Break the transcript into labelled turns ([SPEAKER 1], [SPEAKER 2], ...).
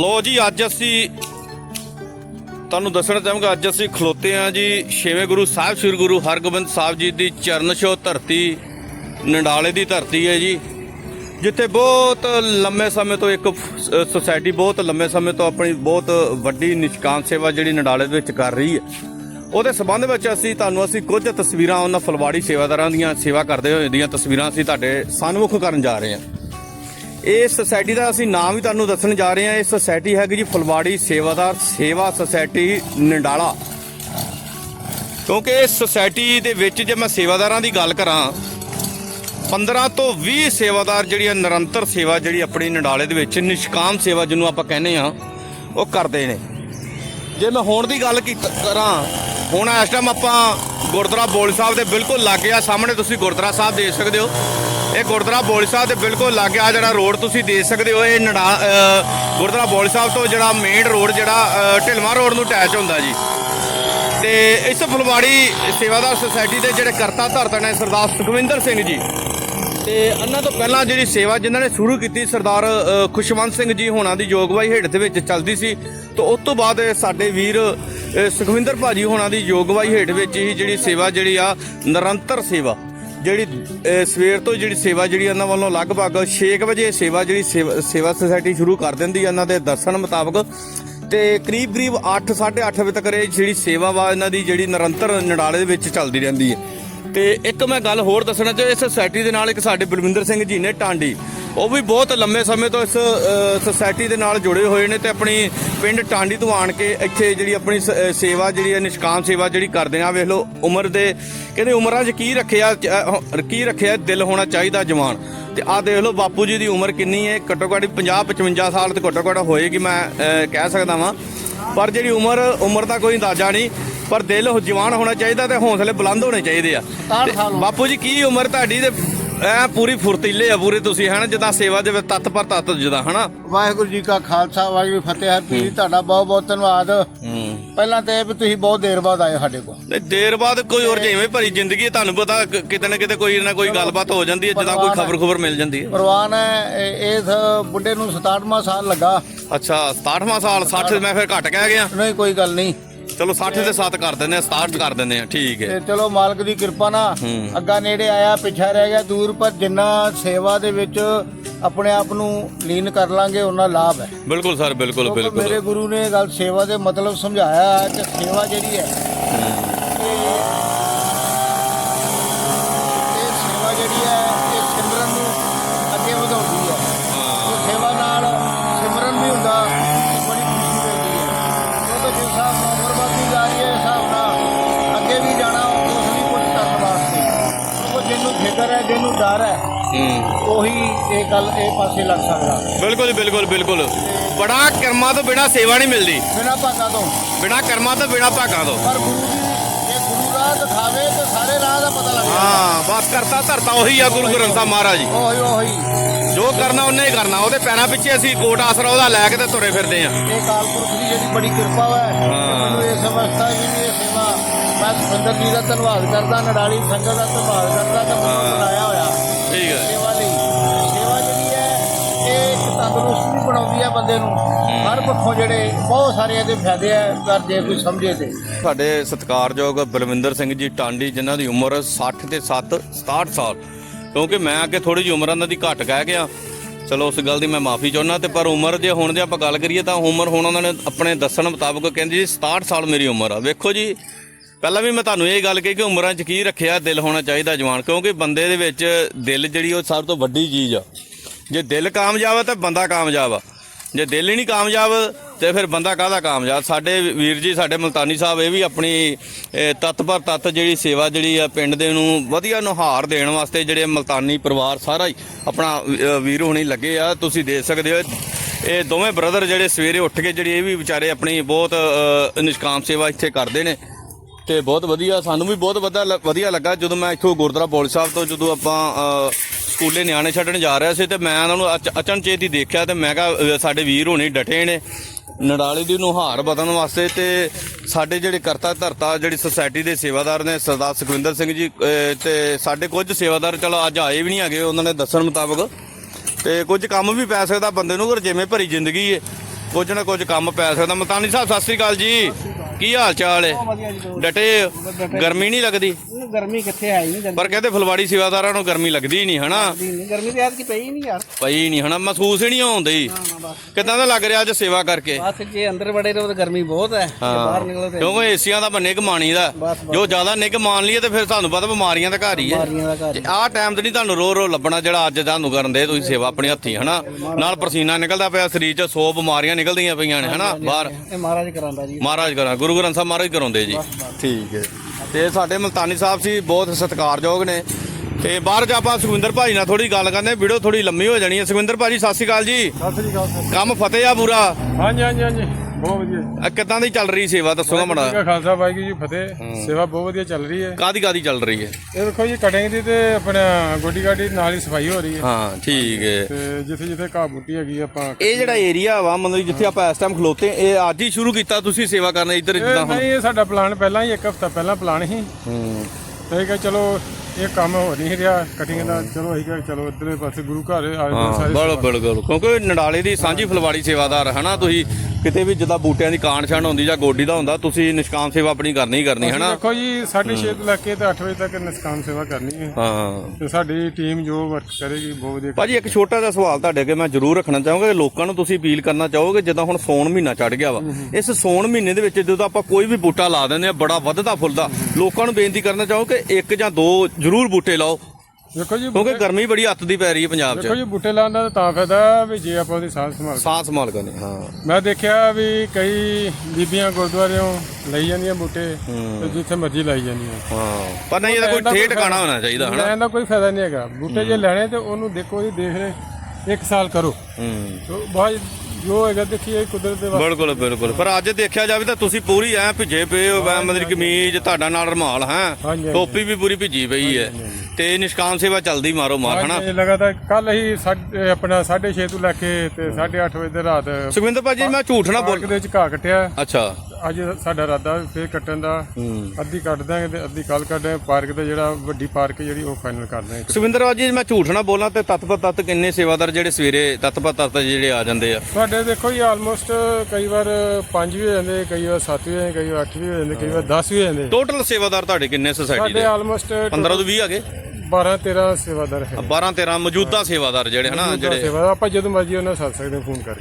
[SPEAKER 1] ਲੋ ਜੀ, ਅੱਜ ਅਸੀਂ ਤੁਹਾਨੂੰ ਦੱਸਣਾ ਚਾਹਾਂਗਾ, ਅੱਜ ਅਸੀਂ ਖਲੋਤੇ ਹਾਂ ਜੀ ਛੇਵੇਂ ਗੁਰੂ ਸਾਹਿਬ, ਸ੍ਰੀ ਗੁਰੂ ਹਰਗੋਬਿੰਦ ਸਾਹਿਬ ਜੀ ਦੀ ਚਰਨ ਛੋਹ ਧਰਤੀ, ਨੰਡਾਲੇ ਦੀ ਧਰਤੀ ਹੈ ਜੀ, ਜਿੱਥੇ ਬਹੁਤ ਲੰਮੇ ਸਮੇਂ ਤੋਂ ਇੱਕ ਸ- ਸੁਸਾਇਟੀ ਬਹੁਤ ਲੰਮੇ ਸਮੇਂ ਤੋਂ ਆਪਣੀ ਬਹੁਤ ਵੱਡੀ ਨਿਸ਼ਕਾਮ ਸੇਵਾ ਜਿਹੜੀ ਨੰਡਾਲੇ ਦੇ ਵਿੱਚ ਕਰ ਰਹੀ ਹੈ। ਉਹਦੇ ਸਬੰਧ ਵਿੱਚ ਅਸੀਂ, ਤੁਹਾਨੂੰ ਅਸੀਂ ਕੁਝ ਤਸਵੀਰਾਂ ਉਹਨਾਂ ਫਲਵਾੜੀ ਸੇਵਾਦਾਰਾਂ ਦੀਆਂ ਸੇਵਾ ਕਰਦੇ ਹੋਏ ਦੀਆਂ ਤਸਵੀਰਾਂ ਅਸੀਂ ਤੁਹਾਡੇ ਸਾਹਮਣੇ ਕਰਨ ਜਾ ਰਹੇ ਹਾਂ। ਇਹ ਸੁਸਾਇਟੀ ਦਾ ਅਸੀਂ ਨਾਮ ਵੀ ਤੁਹਾਨੂੰ ਦੱਸਣ ਜਾ ਰਹੇ ਹਾਂ। ਇਹ ਸੁਸਾਇਟੀ ਹੈਗੀ ਜੀ ਫੁਲਵਾੜੀ ਸੇਵਾਦਾਰ ਸੇਵਾ ਸੁਸਾਇਟੀ ਨੰਡਾਲਾ। ਕਿਉਂਕਿ ਇਸ ਸੁਸਾਇਟੀ ਦੇ ਵਿੱਚ ਜੇ ਮੈਂ ਸੇਵਾਦਾਰਾਂ ਦੀ ਗੱਲ ਕਰਾਂ 15 ਤੋਂ 20 ਸੇਵਾਦਾਰ ਜਿਹੜੀ ਆ ਨਿਰੰਤਰ ਸੇਵਾ ਜਿਹੜੀ ਆਪਣੀ ਨੰਡਾਲੇ ਦੇ ਵਿੱਚ, ਨਿਸ਼ਕਾਮ ਸੇਵਾ ਜਿਹਨੂੰ ਆਪਾਂ ਕਹਿੰਦੇ ਆ ਉਹ ਕਰਦੇ ਨੇ। ਜੇ ਮੈਂ ਹੁਣ ਦੀ ਗੱਲ ਕੀ, ਕਰਾਂ ਹੁਣ ਇਸ ਟਾਈਮ ਆਪਾਂ ਗੁਰਦੁਆਰਾ ਬੋਲ ਸਾਹਿਬ ਦੇ ਬਿਲਕੁਲ ਲਾਗੇ ਆ ਸਾਹਮਣੇ ਤੁਸੀਂ ਗੁਰਦੁਆਰਾ ਸਾਹਿਬ ਦੇਖ ਸਕਦੇ ਹੋ। ਇਹ ਗੁਰਦੁਆਰਾ ਬੋਲ ਸਾਹਿਬ ਦੇ ਬਿਲਕੁਲ ਲਾਗੇ ਆ ਜਿਹੜਾ ਰੋਡ ਤੁਸੀਂ ਦੇਖ ਸਕਦੇ ਹੋ ਇਹ ਨੜਾ ਗੁਰਦੁਆਰਾ ਬੋਲ ਸਾਹਿਬ ਤੋਂ ਜਿਹੜਾ ਮੇਨ ਰੋਡ ਜਿਹੜਾ ਅ, ਰੋਡ ਨੂੰ ਅਟੈਚ ਹੁੰਦਾ ਜੀ। ਤੇ ਇਸ ਫੁਲਵਾੜੀ ਸੇਵਾਦਾਰ ਸੁਸਾਇਟੀ ਦੇ ਜਿਹੜੇ ਕਰਤਾ ਧਰਤਾ ਨੇ ਸਰਦਾਰ ਸੁਖਵਿੰਦਰ ਸਿੰਘ ਜੀ ਤੇ ਇਹਨਾਂ ਤੋਂ ਪਹਿਲਾਂ ਜਿਹੜੀ ਸੇਵਾ ਜਿਨ੍ਹਾਂ ਨੇ ਸ਼ੁਰੂ ਕੀਤੀ ਸਰਦਾਰ ਖੁਸ਼ਵੰਤ ਸਿੰਘ ਜੀ ਹੋਣਾ ਦੀ ਯੋਗਵਾਈ ਹੇਠ ਦੇ ਵਿੱਚ ਚੱਲਦੀ ਸੀ ਤੇ ਉਸ ਤੋਂ ਬਾਅਦ ਸਾਡੇ ਵੀਰ ਅ, ਸੁਖਵਿੰਦਰ ਭਾਜੀ ਹੋਣਾ ਦੀ ਯੋਗਵਾਈ ਹੇਠ ਵਿੱਚ ਹੀ ਜਿਹੜੀ ਸੇਵਾ ਜਿਹੜੀ ਆ ਨਿਰੰਤਰ ਸੇਵਾ ਜਿਹੜੀ ਸਵੇਰ ਤੋਂ ਜਿਹੜੀ ਸੇਵਾ ਜਿਹੜੀ ਇਹਨਾਂ ਵੱਲੋਂ ਲਗਭਗ 6 ਵਜੇ ਸੇਵਾ ਜਿਹੜੀ ਸੇਵਾ- ਸੇਵਾ ਸੁਸਾਇਟੀ ਸ਼ੁਰੂ ਕਰ ਦਿੰਦੀ ਇਹਨਾਂ ਦੇ ਦਰਸ਼ਨ ਮੁਤਾਬਕ ਤੇ ਕਰੀਬ ਕਰੀਬ 8 8:30 ਵਜੇ ਤੱਕ ਇਹ ਜਿਹੜੀ ਸੇਵਾ ਵਾ ਇਹਨਾਂ ਦੀ ਜਿਹੜੀ ਨਿਰੰਤਰ ਨੜਾਲੇ ਦੇ ਵਿੱਚ ਚੱਲਦੀ ਰਹਿੰਦੀ ਹੈ। ਤੇ ਇੱਕ ਮੈਂ ਗੱਲ ਹੋਰ ਦੱਸਣਾ ਚਾਹੁੰਦਾ ਇਸ ਸੁਸਾਇਟੀ ਦੇ ਨਾਲ ਇੱਕ ਸਾਡੇ ਬਲਵਿੰਦਰ ਸਿੰਘ ਜੀ ਨੇ ਟਾਂਡੀ। ਉਹ ਵੀ ਬਹੁਤ ਲੰਮੇ ਸਮੇਂ ਤੋਂ ਇਸ ਅ, ਸੁਸਾਇਟੀ ਦੇ ਨਾਲ ਜੁੜੇ ਹੋਏ ਨੇ ਤੇ ਆਪਣੀ ਪਿੰਡ ਟਾਂਡੀ ਤੋਂ ਆਣ ਕੇ ਇੱਥੇ ਜਿਹੜੀ ਆਪਣੀ ਸ- ਸੇਵਾ ਜਿਹੜੀ ਹੈ ਨਿਸ਼ਕਾਮ ਸੇਵਾ ਜਿਹੜੀ ਕਰਦੇ ਆ ਵੇਖ ਲਓ ਉਮਰ ਦੇ ਕਹਿੰਦੇ ਉਮਰਾਂ 'ਚ ਕੀ ਰੱਖਿਆ ਕੀ ਰੱਖਿਆ ਦਿਲ ਹੋਣਾ ਚਾਹੀਦਾ ਜਵਾਨ। ਤੇ ਆਹ ਦੇਖ ਲਓ ਬਾਪੂ ਜੀ ਦੀ ਉਮਰ ਕਿੰਨੀ ਹੈ ਘੱਟੋ ਘੱਟ 50 55 ਸਾਲ ਤੇ ਘੱਟੋ ਘੱਟ ਹੋਏਗੀ ਮੈਂ ਕਹਿ ਸਕਦਾ ਵਾਂ। ਪਰ ਜਿਹੜੀ ਉਮਰ ਉਮਰ ਦਾ ਕੋਈ ਅੰਦਾਜ਼ਾ ਨਹੀਂ। ਪਰ ਦਿਲ ਉਹ ਜਵਾਨ ਹੋਣਾ ਚਾਹੀਦਾ ਤੇ ਹੌਸਲੇ ਬੁਲੰਦ ਹੋਣੇ ਚਾਹੀਦੇ ਆ। ਬਾਪੂ ਜੀ ਕੀ ਉਮਰ ਤੁਹਾਡੀ ਤੇ ਐ ਪੂਰੀ ਫੁਰਤੀਲੇ ਆ ਪੂਰੇ ਤੁਸੀਂ ਹਨ? ਜਿੱਦਾਂ ਸੇਵਾ ਦੇ ਵਿੱਚ ਤੱਤ ਪਰ ਤੱਤ ਜਿੱਦਾਂ ਹਨਾ?
[SPEAKER 2] ਵਾਹਿਗੁਰੂ ਜੀ ਕਾ ਖਾਲਸਾ ਵਾਹਿਗੁਰੂ ਫਤਿਹ। ਹਰਪ੍ਰੀਤ ਤੁਹਾਡਾ ਬਹੁਤ ਬਹੁਤ ਧੰਨਵਾਦ। ਪਹਿਲਾਂ ਤੇ ਵੀ ਤੁਸੀਂ ਬਹੁਤ ਦੇਰ ਬਾਅਦ ਆਏ ਸਾਡੇ ਕੋਲ।
[SPEAKER 1] ਤੇ ਦੇਰ ਬਾਅਦ ਕੋਈ ਹੋਰ ਜਿਵੇਂ ਭਰੀ ਜ਼ਿੰਦਗੀ ਹੈ, ਤੁਹਾਨੂੰ ਪਤਾ ਕ- ਕਿਤੇ ਨਾ ਕਿਤੇ ਕੋਈ ਨਾ ਕੋਈ ਗੱਲਬਾਤ ਹੋ ਜਾਂਦੀ ਹੈ ਜਿੱਦਾਂ ਕੋਈ ਖਬਰ ਖਬਰ ਮਿਲ ਜਾਂਦੀ ਹੈ
[SPEAKER 2] ਪ੍ਰਵਾਨ ਹੈ ਇਹ- ਇਸ ਬੁੱਢੇ ਨੂੰ 67ਵਾਂ ਸਾਲ ਲੱਗਾ।
[SPEAKER 1] ਅੱਛਾ 67ਵਾਂ ਸਾਲ 60 ਮੈਂ ਫਿਰ ਘਟ ਕਹਿ ਗਿਆ।
[SPEAKER 2] ਨਹੀਂ ਕੋਈ ਗੱਲ ਨਹੀਂ।
[SPEAKER 1] ਚਲੋ 60 ਦੇ 7 ਕਰ ਦਿੰਦੇ ਆ 67 ਕਰ ਦਿੰਦੇ ਆ ਠੀਕ ਹੈ।
[SPEAKER 2] ਤੇ ਚਲੋ ਮਾਲਕ ਦੀ ਕਿਰਪਾ ਨਾਲ
[SPEAKER 1] ਹੂੰ।
[SPEAKER 2] ਅੱਗਾ ਨੇੜੇ ਆਇਆ ਪਿੱਛਾ ਰਹਿ ਗਿਆ ਦੂਰ ਪਰ ਜਿੰਨਾ ਸੇਵਾ ਦੇ ਵਿੱਚ ਆਪਣੇ ਆਪ ਨੂੰ ਲੀਨ ਕਰ ਲਾਂਗੇ ਉਹਨਾਂ ਲਾਭ ਹੈ।
[SPEAKER 1] ਬਿਲਕੁਲ ਸਰ ਬਿਲਕੁਲ
[SPEAKER 2] ਕਿਉਂਕਿ
[SPEAKER 1] ਬਿਲਕੁਲ।
[SPEAKER 2] ਮੇਰੇ ਗੁਰੂ ਨੇ ਇਹ ਗੱਲ ਸੇਵਾ ਦੇ ਮਤਲਬ ਸਮਝਾਇਆ ਹੈ ਕਿ ਸੇਵਾ ਜਿਹੜੀ ਹੈ। ਇਹ ਹੈ ਜਿਹਨੂੰ ਡਰ ਹੈ।
[SPEAKER 1] ਹੂੰ।
[SPEAKER 2] ਉਹੀ ਇਹ ਗੱਲ ਇਹ ਪਾਸੇ ਲੱਗ ਸਕਦਾ।
[SPEAKER 1] ਬਿਲਕੁਲ ਬਿਲਕੁਲ ਬਿਲਕੁਲ। ਬੜਾ ਕਰਮਾਂ ਤੋਂ ਬਿਨਾ ਸੇਵਾ ਨਹੀਂ ਮਿਲਦੀ।
[SPEAKER 2] ਬਿਨਾਂ ਭਾਗਾਂ ਤੋਂ।
[SPEAKER 1] ਬਿਨਾ ਕਰਮਾਂ ਤੋਂ ਬਿਨਾ ਭਾਗਾਂ ਤੋਂ।
[SPEAKER 2] ਪਰ ਗੁਰੂ ਜੀ ਜੇ ਗੁਰੂ ਰਾਹ ਦਿਖਾਵੇ ਤੇ ਸਾਰੇ ਰਾਹ ਦਾ ਪਤਾ ਲੱਗ ਜਾਂਦਾ।
[SPEAKER 1] ਹਾਂ ਬਸ ਕਰਤਾ ਧਰਤਾ ਉਹੀ ਆ ਗੁਰੂ ਗ੍ਰੰਥ ਸਾਹਿਬ ਮਹਾਰਾਜ। ਜੀ
[SPEAKER 2] ਉਹੀ ਉਹੀ।
[SPEAKER 1] ਜੋ ਕਰਨਾ ਉਹਨੇ ਹੀ ਕਰਨਾ। ਉਹਦੇ ਪੈਰਾਂ ਪਿੱਛੇ ਅਸੀਂ ਕੋਟ ਆਸਰਾ ਉਹਦਾ ਲੈ ਕੇ ਤੇ ਤੁਰੇ ਫਿਰਦੇ ਆ
[SPEAKER 2] ਇਹ ਕਾਲਪੁਰਖ ਦੀ ਜਿਹੜੀ ਬੜੀ ਕਿਰਪਾ ਹੈ ਮੈਨੂੰ ਇਹ ਸਮਝਤਾ ਵੀ ਇਹ ਸੇਵਾ ਮੈਂ ਸੁੰਦਰ ਜੀ ਦਾ ਧੰਨਵਾਦ ਕਰਦਾ ਨਡਾਲੀ ਸੰਗਤ ਦਾ ਧੰਨਵਾਦ ਕਰਦਾ ਤੇ ਮੈਨੂੰ ਬਣਾਇਆ ਹੋਇਆ।
[SPEAKER 1] ਠੀਕ ਹੈ
[SPEAKER 2] ਸੇਵਾ ਲਈ। ਸੇਵਾ ਜਿਹੜੀ ਹੈ ਇਹ ਇੱਕ ਤੰਦਰੁਸਤ ਵੀ ਬਣਾਉਂਦੀ ਹੈ ਬੰਦੇ ਨੂੰ। ਹਰ ਪੱਖੋਂ ਜਿਹੜੇ ਬਹੁਤ ਸਾਰੇ ਇਹਦੇ ਫਾਇਦੇ ਆ ਕਰ ਜੇ ਕੋਈ ਸਮਝੇ ਤੇ।
[SPEAKER 1] ਸਾਡੇ ਸਤਿਕਾਰਯੋਗ ਬਲਵਿੰਦਰ ਸਿੰਘ ਜੀ ਟਾਂਡੀ ਜਿਨ੍ਹਾਂ ਦੀ ਉਮਰ 60 ਤੇ 7 67 ਸਾਲ। ਕਿਉਂਕਿ ਮੈਂ ਅੱਗੇ ਥੋੜੀ ਜਿਹੀ ਉਮਰ ਉਹਨਾਂ ਦੀ ਘੱਟ ਕਹਿ ਗਿਆ। ਚਲੋ ਉਸ ਗੱਲ ਦੀ ਮੈਂ ਮਾਫੀ ਚਾਹੁੰਦਾ ਤੇ ਪਰ ਉਮਰ ਜੇ ਹੁਣ ਜੇ ਆਪਾਂ ਗੱਲ ਕਰੀਏ ਤਾਂ ਉਮਰ ਹੁਣ ਉਹਨਾਂ ਨੇ ਆਪਣੇ ਦੱਸਣ ਮੁਤਾਬਕ ਕਹਿੰਦੇ ਜੀ 67 ਸਾਲ ਮੇਰੀ ਉਮਰ ਆ। ਵੇਖੋ ਜੀ ਪਹਿਲਾਂ ਵੀ ਮੈਂ ਤੁਹਾਨੂੰ ਇਹ ਗੱਲ ਕਹੀ ਕਿ ਉਮਰਾਂ 'ਚ ਕੀ ਰੱਖਿਆ ਦਿਲ ਹੋਣਾ ਚਾਹੀਦਾ ਜਵਾਨ, ਕਿਉਂਕਿ ਬੰਦੇ ਦੇ ਵਿੱਚ ਦਿਲ ਜਿਹੜੀ ਉਹ ਸਭ ਤੋਂ ਵੱਡੀ ਚੀਜ਼ ਆ। ਜੇ ਦਿਲ ਕਾਮਯਾਬ ਆ ਤਾਂ ਬੰਦਾ ਕਾਮਯਾਬ ਆ। ਜੇ ਦਿਲ ਹੀ ਨਹੀਂ ਕਾਮਯਾਬ ਤੇ ਫਿਰ ਬੰਦਾ ਕਾਹਦਾ ਕਾਮਯਾਬ? ਸਾਡੇ ਵੀਰ ਜੀ, ਸਾਡੇ ਮਲਤਾਨੀ ਸਾਹਿਬ ਇਹ ਵੀ ਆਪਣੀ, ਇਹ ਤੱਤ ਪਰ ਤੱਤ ਜਿਹੜੀ ਸੇਵਾ ਜਿਹੜੀ ਆ ਪਿੰਡ ਦੇ ਨੂੰ ਵਧੀਆ ਨੁਹਾਰ ਦੇਣ ਵਾਸਤੇ ਜਿਹੜੇ ਮਲਤਾਨੀ ਪਰਿਵਾਰ ਸਾਰਾ ਹੀ ਆਪਣਾ ਵੀਰ ਹੋਣੀ ਲੱਗੇ ਆ। ਤੁਸੀਂ ਦੇਖ ਸਕਦੇ ਹੋ, ਇਹ ਦੋਵੇਂ ਬ੍ਰਦਰ ਜਿਹੜੇ ਸਵੇਰੇ ਉੱਠ ਕੇ ਜਿਹੜੀ ਇਹ ਵੀ ਵਿਚਾਰੇ ਆਪਣੀ ਬਹੁਤ ਨਿਸ਼ਕਾਮ ਸੇਵਾ ਇੱਥੇ ਕਰਦੇ ਨੇ। ਤੇ ਬਹੁਤ ਵਧੀਆ ਸਾਨੂੰ ਵੀ ਬਹੁਤ ਵਧੀਆ ਲ- ਵਧੀਆ ਲੱਗਾ ਜਦੋਂ ਮੈਂ ਇੱਥੋਂ ਗੁਰਦੁਆਰਾ ਬੋਲ ਸਾਹਿਬ ਤੋਂ ਜਦੋਂ ਆਪਾਂ ਸਕੂਲੇ ਨਿਆਣੇ ਛੱਡਣ ਜਾ ਰਿਹਾ ਸੀ ਤੇ ਮੈਂ ਉਹਨਾਂ ਨੂੰ ਅਚ- ਅਚਨਚੇਤ ਹੀ ਦੇਖਿਆ ਤੇ ਮੈਂ ਕਿਹਾ ਸਾਡੇ ਵੀਰ ਹੋਣੀ ਡਟੇ ਨੇ ਨਡਾਲੇ ਦੀ ਨੁਹਾਰ ਬਦਲਣ ਵਾਸਤੇ ਤੇ ਸਾਡੇ ਜਿਹੜੇ ਕਰਤਾ ਧਰਤਾ ਜਿਹੜੀ ਸੁਸਾਇਟੀ ਦੇ ਸੇਵਾਦਾਰ ਨੇ ਸਰਦਾਰ ਸੁਖਵਿੰਦਰ ਸਿੰਘ ਜੀ ਅ, ਤੇ ਸਾਡੇ ਕੁਝ ਸੇਵਾਦਾਰ ਚਲੋ ਅੱਜ ਆਏ ਵੀ ਨਹੀਂ ਹੈਗੇ ਉਹਨਾਂ ਨੇ ਦੱਸਣ ਮੁਤਾਬਕ ਤੇ ਕੁਝ ਕੰਮ ਵੀ ਪੈ ਸਕਦਾ ਬੰਦੇ ਨੂੰ ਪਰ ਜਿਵੇਂ ਭਰੀ ਜ਼ਿੰਦਗੀ ਏ ਕੁਝ ਨਾ ਕੁਝ ਕੰਮ ਪੈ ਸਕਦਾ। ਮਤਾਨੀ ਸਾਹਿਬ ਸਤਿ ਸ੍ਰੀ ਅਕਾਲ ਜੀ। ਕੀ ਹਾਲ ਚਾਲ
[SPEAKER 3] ਵਧੀਆ ਜੀ
[SPEAKER 1] ਡਟੇ ਗਰਮੀ ਨਹੀਂ ਲੱਗਦੀ?
[SPEAKER 3] ਗਰਮੀ ਕਿੱਥੇ ਆਈ ਨਹੀਂ
[SPEAKER 1] ਪਰ ਕਹਿੰਦੇ ਫਲਵਾੜੀ ਸੇਵਾਦਾਰਾਂ ਨੂੰ ਗਰਮੀ ਲੱਗਦੀ ਨਹੀਂ ਹਨਾ?
[SPEAKER 3] ਗਰਮੀ ਗਰਮੀ ਤੇ ਐਤਕੀ ਪਈ ਨਹੀਂ ਯਾਰ।
[SPEAKER 1] ਪਈ ਨਹੀਂ ਹਨਾ? ਮਹਿਸੂਸ ਹੀ ਨਹੀਂ ਹੁੰਦੀ ਕਿਦਾਂ ਦਾ ਲੱਗ ਰਿਹਾ ਅੱਜ ਸੇਵਾ ਕਰਕੇ?
[SPEAKER 3] ਬਸ ਜੇ ਅੰਦਰ ਵੜੇ ਰਹੋ ਤਾਂ ਗਰਮੀ ਬਹੁਤ ਹੈ। ਜੇ ਬਾਹਰ ਨਿਕਲੋ ਤੇ
[SPEAKER 1] ਕਿਉਂਕਿ ਏਸੀਆਂ ਦਾ ਬੰਨੇ ਕਮਾਣੀ ਦਾ।
[SPEAKER 3] ਬਸ, ਬਸ।
[SPEAKER 1] ਜੋ ਜ਼ਿਆਦਾ ਨਿੱਘ ਮਾਨ ਲਈਏ ਤੇ ਫਿਰ ਤੁਹਾਨੂੰ ਪਤਾ ਬਿਮਾਰੀਆਂ ਦਾ ਘਰ ਹੀ ਹੈ।
[SPEAKER 3] ਬਿਮਾਰੀਆਂ ਦਾ ਘਰ
[SPEAKER 1] ਆਹ ਟਾਈਮ ਤੇ ਨਹੀਂ ਤੁਹਾਨੂੰ ਰੋ ਰੋ ਲੱਭਣਾ ਜਿਹੜਾ ਅੱਜ ਤੁਹਾਨੂੰ ਕਰਨ ਦੇ ਤੁਸੀਂ ਸੇਵਾ ਆਪਣੇ ਹੱਥੀ ਹਨਾ? ਨਾਲ ਪਸੀਨਾ ਨਿਕਲਦਾ ਪਿਆ ਸਰੀਰ 'ਚ 100 ਬਿਮਾਰੀਆਂ ਨਿਕਲਦੀਆਂ ਪਈਆਂ ਨੇ ਹਨਾ? ਬਾਹਰ।
[SPEAKER 3] ਇਹ ਮਹਾਰਾਜ ਕਰਾਂਦਾ ਜੀ।
[SPEAKER 1] ਮਹਾਰਾਜ ਕਰਾਂ ਗੁਰੂ ਗ੍ਰੰਥ ਸਾਹਿਬ ਮਹਾਰਾਜ ਕਰਾਉਂਦੇ ਜੀ। ਠੀਕ ਹੈ। ਤੇ ਸਾਡੇ ਮਲਤਾਨੀ ਸਾਹਿਬ ਸੀ ਬਹੁਤ ਸਤਿਕਾਰਯੋਗ ਨੇ। ਤੇ ਬਾਹਰ ਜਾ ਆਪਾਂ ਸੁਖਵਿੰਦਰ ਭਾਜੀ ਨਾਲ ਥੋੜੀ ਗੱਲ ਕਰਨੇ ਵੀਡੀਓ ਥੋੜੀ ਲੰਮੀ ਹੋ ਜਾਣੀ ਹੈ। ਸੁਖਵਿੰਦਰ ਭਾਜੀ ਸਤਿ ਸ਼੍ਰੀ ਅਕਾਲ ਜੀ।
[SPEAKER 4] ਸਤਿ ਸ੍ਰੀ ਅਕਾਲ
[SPEAKER 1] ਕੰਮ ਫਤਿਹ ਆ ਪੂਰਾ।
[SPEAKER 4] ਹਾਂਜੀ ਹਾਂਜੀ ਹਾਂਜੀ। ਬਹੁਤ ਵਧੀਆ।
[SPEAKER 1] ਕਿੱਦਾਂ ਦੀ ਚੱਲ ਰਹੀ ਸੇਵਾ ਦੱਸੋਗਾ
[SPEAKER 4] ਜੀ
[SPEAKER 1] ਮੜਾ।
[SPEAKER 4] ਕਾ ਖਾਲਸਾ ਵਾਹਿਗੁਰੂ ਜੀ ਫਤਿਹ। ਸੇਵਾ ਬਹੁਤ ਵਧੀਆ ਚੱਲ ਰਹੀ ਹੈ।
[SPEAKER 1] ਕਾਦੀ ਕਾਦੀ ਚੱਲ ਰਹੀ ਹੈ?
[SPEAKER 4] ਇਹ ਦੇਖੋ ਜੀ ਕਟਿੰਗ ਦੀ ਤੇ ਆਪਣਾ ਗੋਡੀ ਗਾਡੀ ਨਾਲ ਹੀ ਸਫ਼ਾਈ ਹੋ ਰਹੀ ਹੈ।
[SPEAKER 1] ਹਾਂ ਠੀਕ ਹੈ।
[SPEAKER 4] ਤੇ ਜਿੱਥੇ ਜਿੱਥੇ ਘਾਹ ਬੂਟੀ ਹੈਗੀ ਆ ਆਪਾਂ
[SPEAKER 1] ਇਹ ਜਿਹੜਾ ਏਰੀਆ ਵਾ ਮਤਲਬ ਜਿੱਥੇ ਆਪਾਂ ਇਸ ਟਾਈਮ ਖਲੋਤੇ ਇਹ ਅੱਜ ਹੀ ਸ਼ੁਰੂ ਕੀਤਾ ਤੁਸੀਂ ਸੇਵਾ ਕਰਨਾ ਇੱਧਰ
[SPEAKER 4] ਇਹ
[SPEAKER 1] ਜਿੱਦਾਂ ਹੁਣ?
[SPEAKER 4] ਨਹੀਂ ਇਹ ਸਾਡਾ ਪਲਾਨ ਪਹਿਲਾਂ ਹੀ ਇੱਕ ਹਫਤਾ ਪਹਿਲਾਂ ਪਲਾਨ ਸੀ।
[SPEAKER 1] ਹੂੰ।
[SPEAKER 4] ਤੇ ਕਿ ਚਲੋ ਇਹ ਕੰਮ ਹੋ ਨਹੀਂ ਰਿਹਾ ਕਟਿੰਗ ਦਾ। ਚਲੋ ਅਸੀਂ ਕਿਹਾ ਚਲੋ ਇੱਧਰਲੇ ਪਾਸੇ ਗੁਰੂ ਘਰ
[SPEAKER 1] ਹਾਂ
[SPEAKER 4] ਸਾਰੇ
[SPEAKER 1] ਬਿਲਕੁਲ ਬਿਲਕੁਲ। ਕਿਉਂਕਿ ਨਡਾਲੇ ਦੀ ਸਾਂਝੀ ਫਲਵਾੜੀ ਸੇਵਾਦਾਰ ਹਨਾ ਤੁਸੀਂ ਕਿਤੇ ਵੀ ਜਿੱਦਾਂ ਬੂਟਿਆਂ ਦੀ ਕਾਣ ਛਾਣ ਹੁੰਦੀ ਜਾਂ ਗੋਡੀ ਦਾ ਹੁੰਦਾ ਤੁਸੀਂ ਨਿਸ਼ਕਾਮ ਸੇਵਾ ਆਪਣੀ ਕਰਨੀ ਹੀ ਕਰਨੀ ਹਨਾ?
[SPEAKER 4] ਦੇਖੋ ਜੀ 6:30 ਤੋਂ ਲੈ ਕੇ ਤੇ 8 ਵਜੇ ਤੱਕ ਨਿਸਕਾਮ ਸੇਵਾ ਕਰਨੀ ਹੈ।
[SPEAKER 1] ਹਾਂ।
[SPEAKER 4] ਤੇ ਸਾਡੀ ਟੀਮ ਜੋ ਵਰਕ ਕਰੇਗੀ ਬਹੁਤ ਵਧੀਆ
[SPEAKER 1] ਭਾਜੀ ਇੱਕ ਛੋਟਾ ਜਿਹਾ ਸਵਾਲ ਤੁਹਾਡੇ ਅੱਗੇ ਮੈਂ ਜ਼ਰੂਰ ਰੱਖਣਾ ਚਾਹੂੰਗਾ ਕਿ ਲੋਕਾਂ ਨੂੰ ਤੁਸੀਂ ਅਪੀਲ ਕਰਨਾ ਚਾਹੋਗੇ ਜਿੱਦਾਂ ਹੁਣ ਸੌਣ ਮਹੀਨਾ ਚੜ ਗਿਆ ਵਾ। ਇਸ ਸੌਣ ਮਹੀਨੇ ਦੇ ਵਿੱਚ ਜਦੋਂ ਆਪਾਂ ਕੋਈ ਵੀ ਬੂਟਾ ਲਾ ਦਿੰਦੇ ਆ ਬੜਾ ਵੱਧਦਾ ਫੁੱਲਦਾ ਲੋਕਾਂ ਨੂੰ ਬੇਨਤੀ ਕਰਨਾ ਚਾਹੋ ਕਿ ਇੱਕ ਜਾਂ ਦੋ ਜ਼ਰੂਰ ਬੂਟੇ ਲਾਓ
[SPEAKER 4] ਦੇਖੋ ਜੀ
[SPEAKER 1] ਕਿਉਂਕਿ ਗਰਮੀ ਬੜੀ ਅੱਤ ਦੀ ਪੈ ਰਹੀ ਹੈ ਪੰਜਾਬ 'ਚ।
[SPEAKER 4] ਦੇਖੋ ਜੀ ਬੂਟੇ ਲਾਉਣ ਦਾ ਤਾਂ ਫਾਇਦਾ ਵੀ ਜੇ ਆਪਾਂ ਉਹਦੀ ਸਾਂਭ ਸੰਭਾਲ
[SPEAKER 1] ਸਾਹ ਸੰਭਾਲ ਕਰਨੀ ਹਾਂ।
[SPEAKER 4] ਮੈਂ ਦੇਖਿਆ ਵੀ ਕਈ ਬੀਬੀਆਂ ਗੁਰਦੁਆਰਿਓਂ ਲਈ ਜਾਂਦੀਆਂ ਬੂਟੇ ਤੇ ਜਿੱਥੇ ਮਰਜ਼ੀ ਲਾਈ ਜਾਂਦੀਆਂ।
[SPEAKER 1] ਹਾਂ ਪਰ ਨਹੀਂ ਇਹਦਾ ਕੋਈ ਠੇਠ ਟਿਕਾਣਾ ਹੋਣਾ ਚਾਹੀਦਾ ਹਨਾ?
[SPEAKER 4] ਲੈਣ ਦਾ ਕੋਈ ਫਾਇਦਾ ਨਹੀਂ ਹੈਗਾ। ਬੂਟੇ ਜੇ ਲੈਣੇ ਤੇ ਉਹਨੂੰ ਦੇਖੋ ਜੀ ਦੇਖ ਰਹੇ ਇੱਕ ਸਾਲ ਕਰੋ।
[SPEAKER 1] ਹੂੰ।
[SPEAKER 4] ਤੇ ਬਾਅਦ ਜੋ ਹੈਗਾ ਦੇਖੀਏ ਕੁਦਰਤ ਦੇ ਵਾ-
[SPEAKER 1] ਬਿਲਕੁਲ ਬਿਲਕੁਲ। ਪਰ ਅੱਜ ਦੇਖਿਆ ਜਾਵੇ ਤਾਂ ਤੁਸੀਂ ਪੂਰੀ ਐ ਭਿੱਜੇ ਪਏ ਹੋ ਐ ਮਤਲਬ ਕਮੀਜ਼ ਤੁਹਾਡਾ ਨਾਲ ਰਮਾਲ ਹੈ?
[SPEAKER 4] ਹਾਂਜੀ।
[SPEAKER 1] ਟੋਪੀ ਵੀ ਪੂਰੀ ਭਿੱਜੀ ਪਈ ਹੈ। ਤੇ ਨਿਸ਼ਕਾਮ ਸੇਵਾ ਚੱਲਦੀ ਮਾਰੋ ਮਾਰ ਹਨਾ?
[SPEAKER 4] ਇਹ ਲਗਾਤਾਰ ਕੱਲ ਹੀ ਸਾਢੇ- ਆਪਣਾ 6:30 ਤੋਂ ਲੈ ਕੇ ਤੇ 8:30 ਵਜੇ ਦੇ ਰਾਤ
[SPEAKER 1] ਸੁਖਵਿੰਦਰ ਭਾਜੀ ਮੈਂ ਝੂਠ ਨਾ
[SPEAKER 4] ਪਾਰਕ
[SPEAKER 1] ਬੋਲ
[SPEAKER 4] ਦੇ ਵਿੱਚ ਘਾਹ ਕੱਟਿਆ।
[SPEAKER 1] ਅੱਛਾ।
[SPEAKER 4] ਅੱਜ ਸਾਡਾ ਇਰਾਦਾ ਫੇਰ ਕੱਟਣ ਦਾ। ਅੱਧੀ ਕੱਟ ਦਾਂਗੇ ਤੇ ਅੱਧੀ ਕੱਲ ਕੱਢਾਂਗੇ ਪਾਰਕ ਦਾ ਜਿਹੜਾ ਵੱਡੀ ਪਾਰਕ ਜਿਹੜੀ ਉਹ ਫਾਈਨਲ ਕਰ ਦਾਂਗੇ
[SPEAKER 1] ਸੁਖਵਿੰਦਰ ਭਾਜੀ ਮੈਂ ਝੂਠ ਨਾ ਬੋਲਾਂ ਤੇ ਤਤਪਰ ਤਤ ਕਿੰਨੇ ਸੇਵਾਦਾਰ ਜਿਹੜੇ ਸਵੇਰੇ ਤਤਪਰ ਤਤ ਜਿਹੜੇ ਆ ਜਾਂਦੇ ਆ?
[SPEAKER 4] ਤੁਹਾਡੇ ਦੇਖੋ ਜੀ ਆਲਮੋਸਟ ਕਈ ਵਾਰ 5 ਵੀ ਹੋ ਜਾਂਦੇ ਕਈ ਵਾਰ 7 ਵੀ ਹੋ ਜਾਂਦੇ ਕਈ ਵਾਰ 8 ਵੀ ਹੋ ਜਾਂਦੇ ਕਈ ਵਾਰ 10 ਵੀ ਹੋ ਜਾਂਦੇ।
[SPEAKER 1] ਟੋਟਲ ਸੇਵਾਦਾਰ ਤੁਹਾਡੇ ਕਿੰਨੇ ਸੁਸਾਇਟੀ
[SPEAKER 4] ਸਾਡੇ
[SPEAKER 1] ਦੇ
[SPEAKER 4] ਆਲਮੋਸਟ
[SPEAKER 1] 15 ਤੋਂ 20 ਆ ਗਏ?
[SPEAKER 4] 12 13 ਸੇਵਾਦਾਰ ਹੈ
[SPEAKER 1] 12 13 ਮੌਜੂਦਾ ਸੇਵਾਦਾਰ ਜਿਹੜੇ ਹਨਾ ਜਿਹੜੇ
[SPEAKER 4] ਸੇਵਾ ਆਪਾਂ ਜਦੋਂ ਮਰਜ਼ੀ ਉਹਨਾਂ ਨੂੰ ਸੱਦ ਸਕਦੇ ਹਾਂ ਫੋਨ ਕਰਕੇ।